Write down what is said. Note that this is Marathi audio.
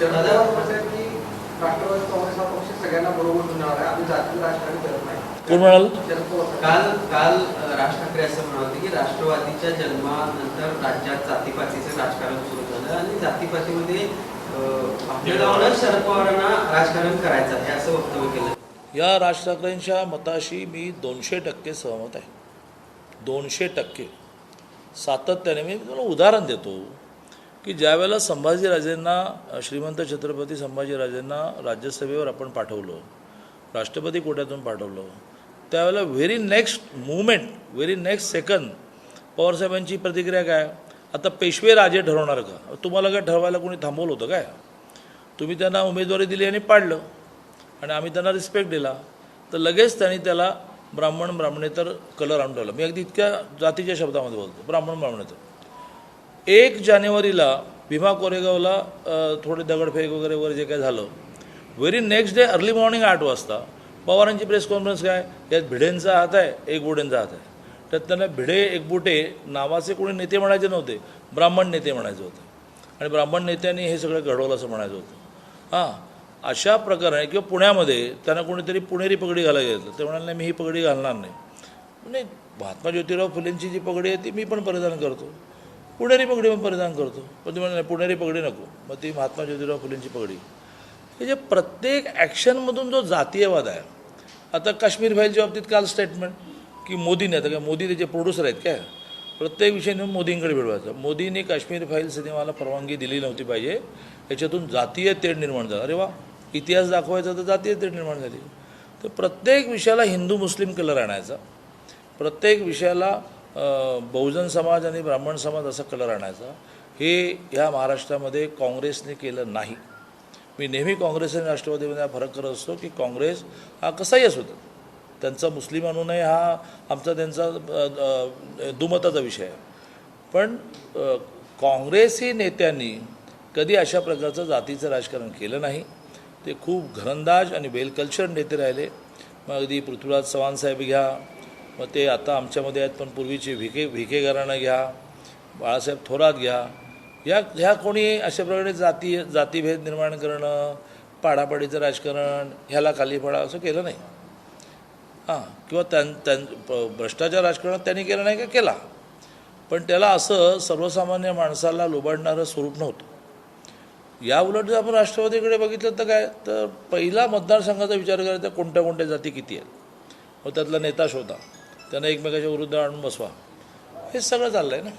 शरद पवार म्हणतात की राष्ट्रवादी काँग्रेस हा पक्ष सगळ्यांना बरोबर घेऊन येणार आहे. आम्ही जातीय राजकारण करत नाही. कोण म्हणाल? शरद पवार काल काल अ, राज ठाकरे असं म्हणत होते की राष्ट्रवादीच्या जन्मानंतर राज्यात जातीपातीचं राजकारण सुरू झालं आणि जातीपातीमध्ये अ, आपल्या गावानं शरद पवारांना राजकारण करायचं आहे असं वक्तव्य केलं. या राज ठाकरेंच्या मताशी मी दोनशे टक्के सहमत आहे. दोनशे टक्के. सातत्याने मी तुम्हाला उदाहरण देतो. की ज्यावेळेला संभाजीराजेंना श्रीमंत छत्रपती संभाजीराजेंना राज्यसभेवर आपण पाठवलं राष्ट्रपती कोट्यातून पाठवलं त्यावेळेला very next movement very next second पवारसाहेबांची प्रतिक्रिया काय? आता पेशवे राजे ठरवणार का? तुम्हाला काय ठरवायला कोणी थांबवलं होतं काय? तुम्ही त्यांना उमेदवारी दिली आणि पाडलं आणि आम्ही त्यांना रिस्पेक्ट दिला. तर लगेच त्यांनी त्याला ब्राह्मण ब्राह्मणेतर कलर आणून ठेवला. मी अगदी इतक्या जातीच्या शब्दामध्ये बोलतो ब्राह्मण ब्राह्मणेतर. एक जानेवारीला भीमा कोरेगावला थोडे दगडफेक वगैरे वगैरे जे काय झालं very next day early morning आठ वाजता पवारांची प्रेस कॉन्फरन्स काय? यात भिडेंचा हात आहे एक हात आहे. त्यात त्यांना भिडे एकबुटे नावाचे कोणी नेते म्हणायचे नव्हते ब्राह्मण नेते म्हणायचे होते. आणि ब्राह्मण नेत्यांनी हे सगळं घडवलं असं म्हणायचं होतं. हां अशा प्रकारे किंवा पुण्यामध्ये त्यांना कोणीतरी पुणेरी पगडी घालायला घेतलं ते म्हणाले नाही मी ही पगडी घालणार नाही. म्हणजे महात्मा ज्योतिराव फुलेंची जी पगडी आहे ती मी पण परिधान करतो. पुणेरी पगडी पण परिधान करतो. पण ती म्हणाले पुणेरी पगडी नको. मग ती महात्मा ज्योतिराव फुलेंची पगडी. हे जे प्रत्येक ॲक्शनमधून जो जातीयवाद आहे आता काश्मीर फाईलच्या बाबतीत काल स्टेटमेंट की मोदीने आता काय मोदी त्याचे प्रोड्युसर आहेत काय? प्रत्येक विषय नेऊन मोदींकडे मिळवायचा मोदींनी काश्मीर फाईल सिनेमाला परवानगी दिली नव्हती पाहिजे. याच्यातून जातीय तेढ निर्माण झाला. अरे वा इतिहास दाखवायचा तर जातीय तेढ निर्माण झाली. तर प्रत्येक विषयाला हिंदू मुस्लिम कलर आणायचा. प्रत्येक विषयाला बहुजन समाज आणि ब्राह्मण समाज असा कलर आणायचा. हे ह्या महाराष्ट्रामध्ये काँग्रेसने केलं नाही. मी नेहमी काँग्रेस आणि राष्ट्रवादीमध्ये हा फरक करत असतो की काँग्रेस हा कसाही असू दे. त्यांचा मुस्लिम अनुनय हा आमचा त्यांचा दुमताचा विषय आहे. पण काँग्रेसी नेत्यांनी कधी अशा प्रकारचं जातीचं राजकारण केलं नाही. ते खूप घरंदाज आणि वेल कल्चर नेते राहिले. मग अगदी पृथ्वीराज चव्हाण साहेब घ्या मग ते आता आमच्यामध्ये आहेत पण पूर्वीचे भिके भिके घराणं घ्या बाळासाहेब थोरात घ्या. या ह्या कोणी अशा प्रकारे जाती जातीभेद निर्माण करणं पाडापाडीचं राजकारण ह्याला खाली पडा असं केलं नाही. हां किंवा त्यां त्यां भ्रष्टाचार राजकारण त्यांनी केलं नाही का? केला. पण त्याला असं सर्वसामान्य माणसाला लुबाडणारं स्वरूप नव्हतं. या उलट जर आपण राष्ट्रवादीकडे बघितलं तर काय? तर पहिला मतदारसंघाचा विचार करायचा कोणत्या कोणत्या जाती किती आहेत? मग त्यातला नेता शोधा. त्यांना एकमेकाच्या विरुद्ध आणून बसवा. हे सगळं चाललं आहे ना?